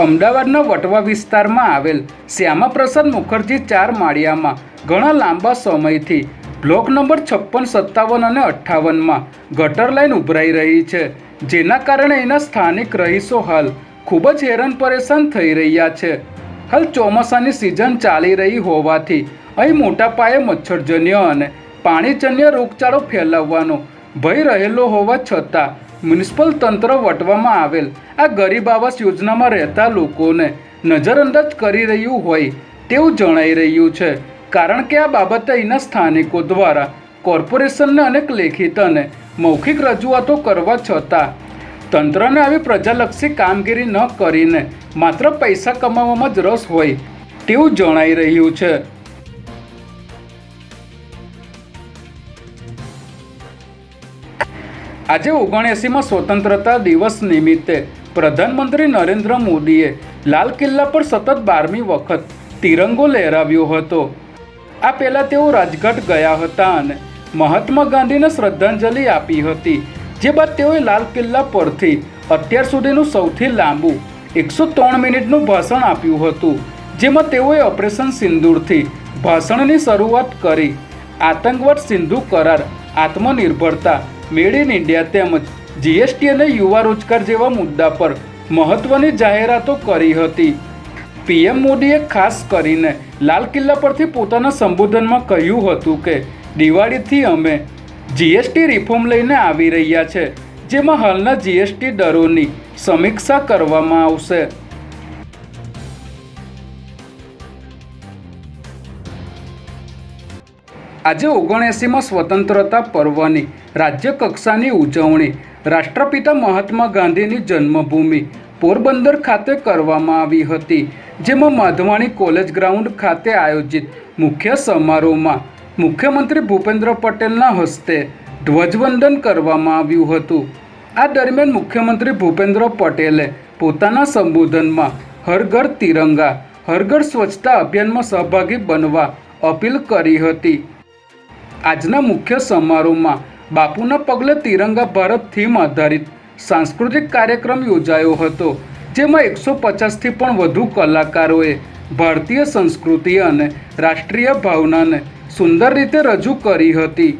અમદાવાદના વટવા વિસ્તારમાં આવેલ શ્યામાપ્રસાદ મુખર્જી ચાર માળિયામાં ઘણા લાંબા સમયથી બ્લોક નંબર છપ્પન સત્તાવન અને અઠ્ઠાવનમાં ગટર લાઈન ઉભરાઈ રહી છે, જેના કારણે એના સ્થાનિક રહીશો હાલ ખૂબ જ હેરાન પરેશાન થઈ રહ્યા છે. હાલ ચોમાસાની સિઝન ચાલી રહી હોવાથી અહીં મોટા પાયે મચ્છરજન્ય અને પાણીજન્ય રોગચાળો ફેલાવવાનો ભય રહેલો હોવા છતાં મ્યુનિસિપલ તંત્ર વટવામાં આવેલ આ ગરીબ આવાસ યોજનામાં રહેતા લોકોને નજરઅંદાજ કરી રહ્યું હોય તેવું જણાઈ રહ્યું છે. કારણ કે આ બાબતે અહીંના સ્થાનિકો દ્વારા કોર્પોરેશનને અનેક લેખિત અને મૌખિક રજૂઆતો કરવા છતાં તંત્રને આવી પ્રજાલક્ષી કામગીરી ન કરીને માત્ર પૈસા કમાવામાં જ રસ હોય તેવું જણાઈ રહ્યું છે. આજે ઓગણએંસીમાં સ્વતંત્રતા દિવસ નિમિત્તે પ્રધાનમંત્રી નરેન્દ્ર મોદીએ લાલ કિલ્લા પર સતત બારમી વખત તિરંગો લહેરાવ્યો હતો. આ પહેલાં તેઓ રાજઘાટ ગયા હતા અને મહાત્મા ગાંધીને શ્રદ્ધાંજલિ આપી હતી, જે બાદ તેઓએ લાલ કિલ્લા પરથી અત્યાર સુધીનું સૌથી લાંબુ એકસો ત્રણ મિનિટનું ભાષણ આપ્યું હતું, જેમાં તેઓએ ઓપરેશન સિંદૂરથી ભાષણની શરૂઆત કરી, આતંકવાદ સિંધુ કરાર, આત્મનિર્ભરતા મેડ ઇન ઇન્ડિયા તેમજ જીએસટી અને યુવા રોજગાર જેવા મુદ્દા પર મહત્વની જાહેરાતો કરી હતી. પીએમ મોદીએ ખાસ કરીને લાલ કિલ્લા પરથી પોતાના સંબોધનમાં કહ્યું હતું કે, દિવાળીથી અમે જીએસટી રિફોર્મ લઈને આવી રહ્યા છે, જેમાં હાલના જીએસટી દરોની સમીક્ષા કરવામાં આવશે. આજે ઓગણએંસીમાં સ્વતંત્રતા પર્વની રાજ્ય કક્ષાની ઉજવણી. રાષ્ટ્રપિતા મહાત્મા ગાંધીની જન્મભૂમિ પોરબંદર ખાતે કરવામાં આવી હતી, જેમાં માધવાણી કોલેજ ગ્રાઉન્ડ ખાતે આયોજિત મુખ્ય સમારોહમાં મુખ્યમંત્રી ભૂપેન્દ્ર પટેલના હસ્તે ધ્વજવંદન કરવામાં આવ્યું હતું. આ દરમિયાન મુખ્યમંત્રી ભૂપેન્દ્ર પટેલે પોતાના સંબોધનમાં હર તિરંગા હર સ્વચ્છતા અભિયાનમાં સહભાગી બનવા અપીલ કરી હતી. આજના મુખ્ય સમારોહમાં બાપુના પગલે તિરંગા ભારત થીમ આધારિત સાંસ્કૃતિક કાર્યક્રમ યોજાયો હતો, જેમાં એકસો પચાસથી પણ વધુ કલાકારોએ ભારતીય સંસ્કૃતિ અને રાષ્ટ્રીય ભાવનાને સુંદર રીતે રજૂ કરી હતી.